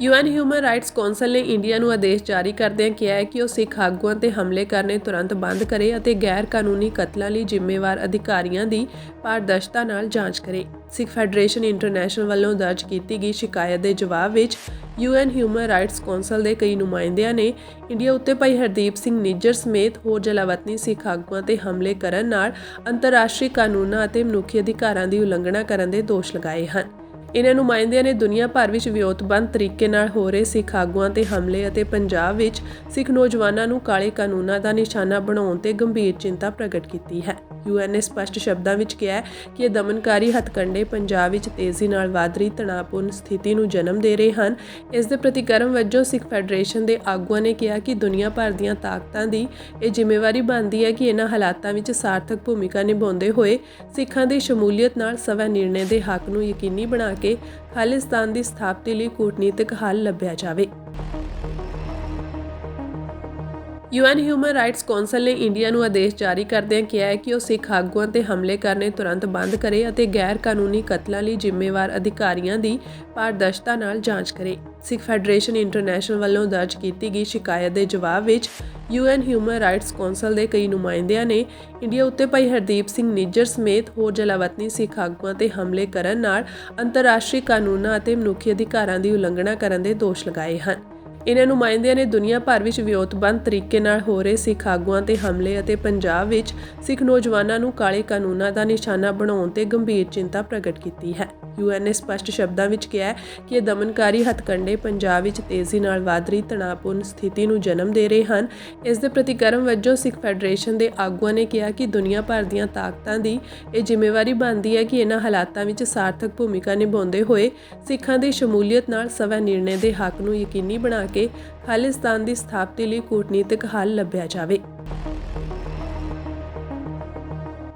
UN human rights council ਨੇ India ਨੂੰ ਆਦੇਸ਼ ਜਾਰੀ ਕਰਦਿਆਂ ਕਿਹਾ ਹੈ ਕਿ ਉਹ ਸਿੱਖ ਆਗੂਆਂ ਤੇ ਹਮਲੇ ਕਰਨੇ ਤੁਰੰਤ ਬੰਦ ਕਰੇ ਅਤੇ ਗੈਰ ਕਾਨੂੰਨੀ ਕਤਲਾਂ ਲਈ ਜ਼ਿੰਮੇਵਾਰ ਅਧਿਕਾਰੀਆਂ ਦੀ ਪਾਰਦਰਸ਼ਤਾ ਨਾਲ ਜਾਂਚ ਕਰੇ। ਸਿੱਖ ਫੈਡਰੇਸ਼ਨ ਇੰਟਰਨੈਸ਼ਨਲ ਵੱਲੋਂ ਦਰਜ ਕੀਤੀ ਗਈ ਸ਼ਿਕਾਇਤ ਦੇ ਜਵਾਬ ਵਿੱਚ ਯੂਐਨ ਹਿਊਮਨ ਰਾਈਟਸ ਕੌਂਸਲ ਦੇ ਕਈ ਨੁਮਾਇੰਦਿਆਂ ਨੇ ਇੰਡੀਆ ਉੱਤੇ ਭਾਈ ਹਰਦੀਪ ਸਿੰਘ ਨਿੱਜਰ ਸਮੇਤ ਹੋਰ ਜਲਾਵਤਨੀ ਸਿੱਖ ਆਗੂਆਂ ਤੇ ਹਮਲੇ ਕਰਨ ਨਾਲ ਅੰਤਰਰਾਸ਼ਟਰੀ ਕਾਨੂੰਨਾਂ ਅਤੇ ਮਨੁੱਖੀ ਅਧਿਕਾਰਾਂ ਦੀ ਉਲੰਘਣਾ ਕਰਨ ਦੇ ਦੋਸ਼ ਲਗਾਏ ਹਨ। ਇਹਨਾਂ ਨੁਮਾਇੰਦਿਆਂ ਨੇ ਦੁਨੀਆ ਭਰ ਵਿੱਚ ਵਿਉਤਬੰਦ ਤਰੀਕੇ ਨਾਲ ਹੋ ਰਹੇ ਸਿੱਖ ਆਗੂਆਂ ਤੇ ਹਮਲੇ ਅਤੇ ਪੰਜਾਬ ਵਿੱਚ ਸਿੱਖ ਨੌਜਵਾਨਾਂ ਨੂੰ ਕਾਲੇ ਕਾਨੂੰਨਾਂ ਦਾ ਨਿਸ਼ਾਨਾ ਬਣਾਉਣ ਤੇ ਗੰਭੀਰ ਚਿੰਤਾ ਪ੍ਰਗਟ ਕੀਤੀ ਹੈ। ਯੂਐਨ ਨੇ ਸਪਸ਼ਟ ਸ਼ਬਦਾਂ ਵਿੱਚ ਕਿਹਾ ਕਿ ਇਹ ਦਮਨਕਾਰੀ ਹੱਥਕੰਡੇ ਪੰਜਾਬ ਵਿੱਚ ਤੇਜ਼ੀ ਨਾਲ ਵਧ ਰਹੀ ਤਣਾਅਪੂਰਨ ਸਥਿਤੀ ਨੂੰ ਜਨਮ ਦੇ ਰਹੇ ਹਨ। ਇਸ ਦੇ ਪ੍ਰਤੀਕਰਮ ਵਜੋਂ ਸਿੱਖ ਫੈਡਰੇਸ਼ਨ ਦੇ ਆਗੂਆਂ ਨੇ ਕਿਹਾ ਕਿ ਦੁਨੀਆ ਭਰ ਦੀਆਂ ਤਾਕਤਾਂ ਦੀ ਇਹ ਜ਼ਿੰਮੇਵਾਰੀ ਬਣਦੀ ਹੈ ਕਿ ਇਹਨਾਂ ਹਾਲਾਤਾਂ ਵਿੱਚ ਸਾਰਥਕ ਭੂਮਿਕਾ ਨਿਭਾਉਂਦੇ ਹੋਏ ਸਿੱਖਾਂ ਦੀ ਸ਼ਮੂਲੀਅਤ ਨਾਲ ਸਵੈ ਨਿਰਣੇ ਦੇ ਹੱਕ ਨੂੰ ਯਕੀਨੀ ਬਣਾ ਕੇ ਖਾਲਿਸਤਾਨ ਦੀ ਸਥਾਪਤੀ ਲਈ ਕੂਟਨੀਤਿਕ ਹੱਲ ਲੱਭਿਆ ਜਾਵੇ। ਯੂਐਨ ਹਿਊਮਨ ਰਾਈਟਸ ਕੌਂਸਲ ਨੇ ਇੰਡੀਆ ਨੂੰ ਆਦੇਸ਼ ਜਾਰੀ ਕਰਦਿਆਂ ਕਿਹਾ ਹੈ ਕਿ ਉਹ ਸਿੱਖ ਆਗੂਆਂ ਤੇ ਹਮਲੇ ਕਰਨੇ ਤੁਰੰਤ ਬੰਦ ਕਰੇ ਅਤੇ ਗੈਰ ਕਾਨੂੰਨੀ ਕਤਲਾਂ ਲਈ ਜ਼ਿੰਮੇਵਾਰ ਅਧਿਕਾਰੀਆਂ ਦੀ ਪਾਰਦਰਸ਼ਤਾ ਨਾਲ ਜਾਂਚ ਕਰੇ। ਸਿੱਖ ਫੈਡਰੇਸ਼ਨ ਇੰਟਰਨੈਸ਼ਨਲ ਵੱਲੋਂ ਦਰਜ ਕੀਤੀ ਗਈ ਸ਼ਿਕਾਇਤ ਦੇ ਜਵਾਬ ਵਿੱਚ ਯੂਐਨ ਹਿਊਮਨ ਰਾਈਟਸ ਕੌਂਸਲ ਦੇ ਕਈ ਨੁਮਾਇੰਦਿਆਂ ਨੇ ਇੰਡੀਆ ਉੱਤੇ ਭਾਈ ਹਰਦੀਪ ਸਿੰਘ ਨਿੱਜਰ ਸਮੇਤ ਹੋਰ ਜਲਾਵਤਨੀ ਸਿੱਖ ਆਗੂਆਂ ਤੇ ਹਮਲੇ ਕਰਨ ਨਾਲ ਅੰਤਰਰਾਸ਼ਟਰੀ ਕਾਨੂੰਨਾਂ ਅਤੇ ਮਨੁੱਖੀ ਅਧਿਕਾਰਾਂ ਦੀ ਉਲੰਘਣਾ ਕਰਨ ਦੇ ਦੋਸ਼ ਲਗਾਏ ਹਨ। ਇਹਨਾਂ ਨੁਮਾਇੰਦਿਆਂ ਨੇ ਦੁਨੀਆ ਭਰ ਵਿੱਚ ਵਿਉਤਬੰਦ ਤਰੀਕੇ ਨਾਲ ਹੋ ਰਹੇ ਸਿੱਖ ਆਗੂਆਂ ਤੇ ਹਮਲੇ ਅਤੇ ਪੰਜਾਬ ਵਿੱਚ ਸਿੱਖ ਨੌਜਵਾਨਾਂ ਨੂੰ ਕਾਲੇ ਕਾਨੂੰਨਾਂ ਦਾ ਨਿਸ਼ਾਨਾ ਬਣਾਉਣ ਤੇ ਗੰਭੀਰ ਚਿੰਤਾ ਪ੍ਰਗਟ ਕੀਤੀ ਹੈ। ਯੂਐਨ ਨੇ ਸਪਸ਼ਟ ਸ਼ਬਦਾਂ ਵਿੱਚ ਕਿਹਾ ਕਿ ਇਹ ਦਮਨਕਾਰੀ ਹੱਥਕੰਡੇ ਪੰਜਾਬ ਵਿੱਚ ਤੇਜ਼ੀ ਨਾਲ ਵਧ ਰਹੀ ਤਣਾਅਪੂਰਨ ਸਥਿਤੀ ਨੂੰ ਜਨਮ ਦੇ ਰਹੇ ਹਨ। ਇਸ ਦੇ ਪ੍ਰਤੀਕਰਮ ਵਜੋਂ ਸਿੱਖ ਫੈਡਰੇਸ਼ਨ ਦੇ ਆਗੂਆਂ ਨੇ ਕਿਹਾ ਕਿ ਦੁਨੀਆ ਭਰ ਦੀਆਂ ਤਾਕਤਾਂ ਦੀ ਇਹ ਜ਼ਿੰਮੇਵਾਰੀ ਬਣਦੀ ਹੈ ਕਿ ਇਹਨਾਂ ਹਾਲਾਤਾਂ ਵਿੱਚ ਸਾਰਥਕ ਭੂਮਿਕਾ ਨਿਭਾਉਂਦੇ ਹੋਏ ਸਿੱਖਾਂ ਦੀ ਸ਼ਮੂਲੀਅਤ ਨਾਲ ਸਵੈ ਨਿਰਣੇ ਦੇ ਹੱਕ ਨੂੰ ਯਕੀਨੀ ਬਣਾ ਕੇ ਖਾਲਿਸਤਾਨ ਦੀ ਸਥਾਪਤੀ ਲਈ ਕੂਟਨੀਤਿਕ ਹੱਲ ਲੱਭਿਆ ਜਾਵੇ।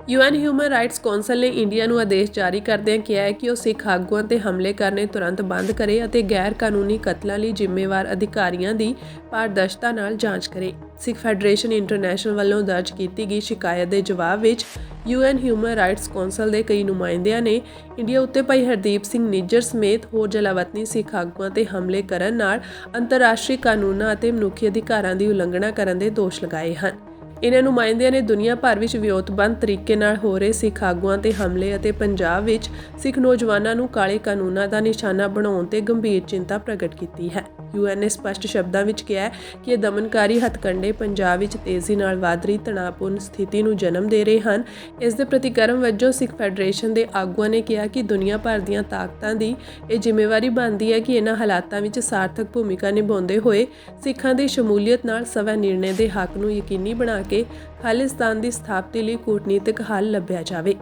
ਯੂਐਨ ਹਿਊਮਨ ਰਾਈਟਸ ਕੌਂਸਲ ਨੇ ਇੰਡੀਆ ਨੂੰ ਆਦੇਸ਼ ਜਾਰੀ ਕਰਦਿਆਂ ਕਿਹਾ ਹੈ ਕਿ ਉਹ ਸਿੱਖ ਆਗੂਆਂ ਤੇ ਹਮਲੇ ਕਰਨੇ ਤੁਰੰਤ ਬੰਦ ਕਰੇ ਅਤੇ ਗੈਰ ਕਾਨੂੰਨੀ ਕਤਲਾਂ ਲਈ ਜ਼ਿੰਮੇਵਾਰ ਅਧਿਕਾਰੀਆਂ ਦੀ ਪਾਰਦਰਸ਼ਤਾ ਨਾਲ ਜਾਂਚ ਕਰੇ। ਸਿੱਖ ਫੈਡਰੇਸ਼ਨ ਇੰਟਰਨੈਸ਼ਨਲ ਵੱਲੋਂ ਦਰਜ ਕੀਤੀ ਗਈ ਸ਼ਿਕਾਇਤ ਦੇ ਜਵਾਬ ਵਿੱਚ ਯੂਐਨ ਹਿਊਮਨ ਰਾਈਟਸ ਕੌਂਸਲ ਦੇ ਕਈ ਨੁਮਾਇੰਦਿਆਂ ਨੇ ਇੰਡੀਆ ਉੱਤੇ ਭਾਈ ਹਰਦੀਪ ਸਿੰਘ ਨਿੱਜਰ ਸਮੇਤ ਹੋਰ ਜਲਾਵਤਨੀ ਸਿੱਖ ਆਗੂਆਂ ਤੇ ਹਮਲੇ ਕਰਨ ਨਾਲ ਅੰਤਰਰਾਸ਼ਟਰੀ ਕਾਨੂੰਨਾਂ ਅਤੇ ਮਨੁੱਖੀ ਅਧਿਕਾਰਾਂ ਦੀ ਉਲੰਘਣਾ ਕਰਨ ਦੇ ਦੋਸ਼ ਲਗਾਏ ਹਨ। ਇਹਨਾਂ ਨੁਮਾਇੰਦਿਆਂ ਨੇ ਦੁਨੀਆ ਭਰ ਵਿੱਚ ਵਿਉਤਬੰਦ ਤਰੀਕੇ ਨਾਲ ਹੋ ਰਹੇ ਸਿੱਖ ਆਗੂਆਂ ਤੇ ਹਮਲੇ ਅਤੇ ਪੰਜਾਬ ਵਿੱਚ ਸਿੱਖ ਨੌਜਵਾਨਾਂ ਨੂੰ ਕਾਲੇ ਕਾਨੂੰਨਾਂ ਦਾ ਨਿਸ਼ਾਨਾ ਬਣਾਉਣ ਤੇ ਗੰਭੀਰ ਚਿੰਤਾ ਪ੍ਰਗਟ ਕੀਤੀ ਹੈ। ਯੂਐਨ ਨੇ ਸਪਸ਼ਟ ਸ਼ਬਦਾਂ ਵਿੱਚ ਕਿਹਾ ਕਿ ਇਹ ਦਮਨਕਾਰੀ ਹੱਥਕੰਡੇ ਪੰਜਾਬ ਵਿੱਚ ਤੇਜ਼ੀ ਨਾਲ ਵਧ ਰਹੀ ਤਣਾਅਪੂਰਨ ਸਥਿਤੀ ਨੂੰ ਜਨਮ ਦੇ ਰਹੇ ਹਨ। ਇਸ ਦੇ ਪ੍ਰਤੀਕਰਮ ਵਜੋਂ ਸਿੱਖ ਫੈਡਰੇਸ਼ਨ ਦੇ ਆਗੂਆਂ ਨੇ ਕਿਹਾ ਕਿ ਦੁਨੀਆ ਭਰ ਦੀਆਂ ਤਾਕਤਾਂ ਦੀ ਇਹ ਜ਼ਿੰਮੇਵਾਰੀ ਬਣਦੀ ਹੈ ਕਿ ਇਹਨਾਂ ਹਾਲਾਤਾਂ ਵਿੱਚ ਸਾਰਥਕ ਭੂਮਿਕਾ ਨਿਭਾਉਂਦੇ ਹੋਏ ਸਿੱਖਾਂ ਦੀ ਸ਼ਮੂਲੀਅਤ ਨਾਲ ਸਵੈ ਨਿਰਣੇ ਦੇ ਹੱਕ ਨੂੰ ਯਕੀਨੀ ਬਣਾ ਕੇ ਖਾਲਿਸਤਾਨ ਦੀ ਸਥਾਪਤੀ ਲਈ ਕੂਟਨੀਤਿਕ ਹੱਲ ਲੱਭਿਆ ਜਾਵੇ।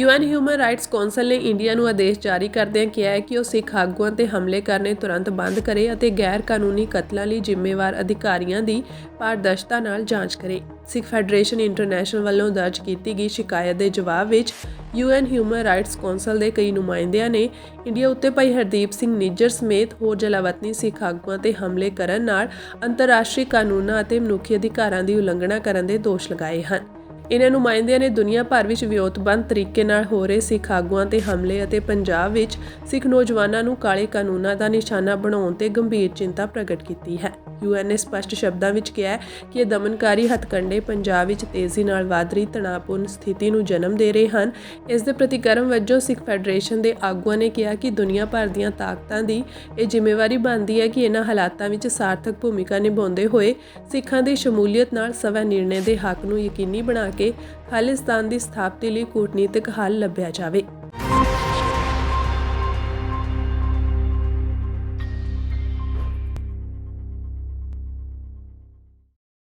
ਯੂਐਨ ਹਿਊਮਨ ਰਾਈਟਸ ਕੌਂਸਲ ਨੇ ਇੰਡੀਆ ਨੂੰ ਆਦੇਸ਼ ਜਾਰੀ ਕਰਦਿਆਂ ਕਿਹਾ ਹੈ ਕਿ ਉਹ ਸਿੱਖ ਆਗੂਆਂ ਤੇ ਹਮਲੇ ਕਰਨੇ ਤੁਰੰਤ ਬੰਦ ਕਰੇ ਅਤੇ ਗੈਰ ਕਾਨੂੰਨੀ ਕਤਲਾਂ ਲਈ ਜ਼ਿੰਮੇਵਾਰ ਅਧਿਕਾਰੀਆਂ ਦੀ ਪਾਰਦਰਸ਼ਤਾ ਨਾਲ ਜਾਂਚ ਕਰੇ। ਸਿੱਖ ਫੈਡਰੇਸ਼ਨ ਇੰਟਰਨੈਸ਼ਨਲ ਵੱਲੋਂ ਦਰਜ ਕੀਤੀ ਗਈ ਸ਼ਿਕਾਇਤ ਦੇ ਜਵਾਬ ਵਿੱਚ ਯੂਐਨ ਹਿਊਮਨ ਰਾਈਟਸ ਕੌਂਸਲ ਦੇ ਕਈ ਨੁਮਾਇੰਦਿਆਂ ਨੇ ਇੰਡੀਆ ਉੱਤੇ ਭਾਈ ਹਰਦੀਪ ਸਿੰਘ ਨਿੱਜਰ ਸਮੇਤ ਹੋਰ ਜਲਾਵਤਨੀ ਸਿੱਖ ਆਗੂਆਂ ਤੇ ਹਮਲੇ ਕਰਨ ਨਾਲ ਅੰਤਰਰਾਸ਼ਟਰੀ ਕਾਨੂੰਨਾਂ ਅਤੇ ਮਨੁੱਖੀ ਅਧਿਕਾਰਾਂ ਦੀ ਉਲੰਘਣਾ ਕਰਨ ਦੇ ਦੋਸ਼ ਲਗਾਏ ਹਨ। ਇਹਨਾਂ ਨੁਮਾਇੰਦਿਆਂ ਨੇ ਦੁਨੀਆ ਭਰ ਵਿੱਚ ਵਿਉਂਤਬੰਦ ਤਰੀਕੇ ਨਾਲ ਹੋ ਰਹੇ ਸਿੱਖ ਆਗੂਆਂ ਤੇ ਹਮਲੇ ਅਤੇ ਪੰਜਾਬ ਵਿੱਚ ਸਿੱਖ ਨੌਜਵਾਨਾਂ ਨੂੰ ਕਾਲੇ ਕਾਨੂੰਨਾਂ ਦਾ ਨਿਸ਼ਾਨਾ ਬਣਾਉਣ ਤੇ ਗੰਭੀਰ ਚਿੰਤਾ ਪ੍ਰਗਟ ਕੀਤੀ ਹੈ। ਯੂਐਨ ਨੇ ਸਪਸ਼ਟ ਸ਼ਬਦਾਂ ਵਿੱਚ ਕਿਹਾ ਕਿ ਇਹ ਦਮਨਕਾਰੀ ਹੱਥਕੰਡੇ ਪੰਜਾਬ ਵਿੱਚ ਤੇਜ਼ੀ ਨਾਲ ਵਧ ਰਹੀ ਤਣਾਅਪੂਰਨ ਸਥਿਤੀ ਨੂੰ ਜਨਮ ਦੇ ਰਹੇ ਹਨ। ਇਸ ਦੇ ਪ੍ਰਤੀਕਰਮ ਵਜੋਂ ਸਿੱਖ ਫੈਡਰੇਸ਼ਨ ਦੇ ਆਗੂਆਂ ਨੇ ਕਿਹਾ ਕਿ ਦੁਨੀਆ ਭਰ ਦੀਆਂ ਤਾਕਤਾਂ ਦੀ ਇਹ ਜ਼ਿੰਮੇਵਾਰੀ ਬਣਦੀ ਹੈ ਕਿ ਇਹਨਾਂ ਹਾਲਾਤਾਂ ਵਿੱਚ ਸਾਰਥਕ ਭੂਮਿਕਾ ਨਿਭਾਉਂਦੇ ਹੋਏ ਸਿੱਖਾਂ ਦੀ ਸ਼ਮੂਲੀਅਤ ਨਾਲ ਸਵੈ ਨਿਰਣੇ ਦੇ ਹੱਕ ਨੂੰ ਯਕੀਨੀ ਬਣਾ ਕੇ ਖਾਲਿਸਤਾਨ ਦੀ ਸਥਾਪਤੀ ਲਈ ਕੂਟਨੀਤਿਕ ਹੱਲ ਲੱਭਿਆ ਜਾਵੇ।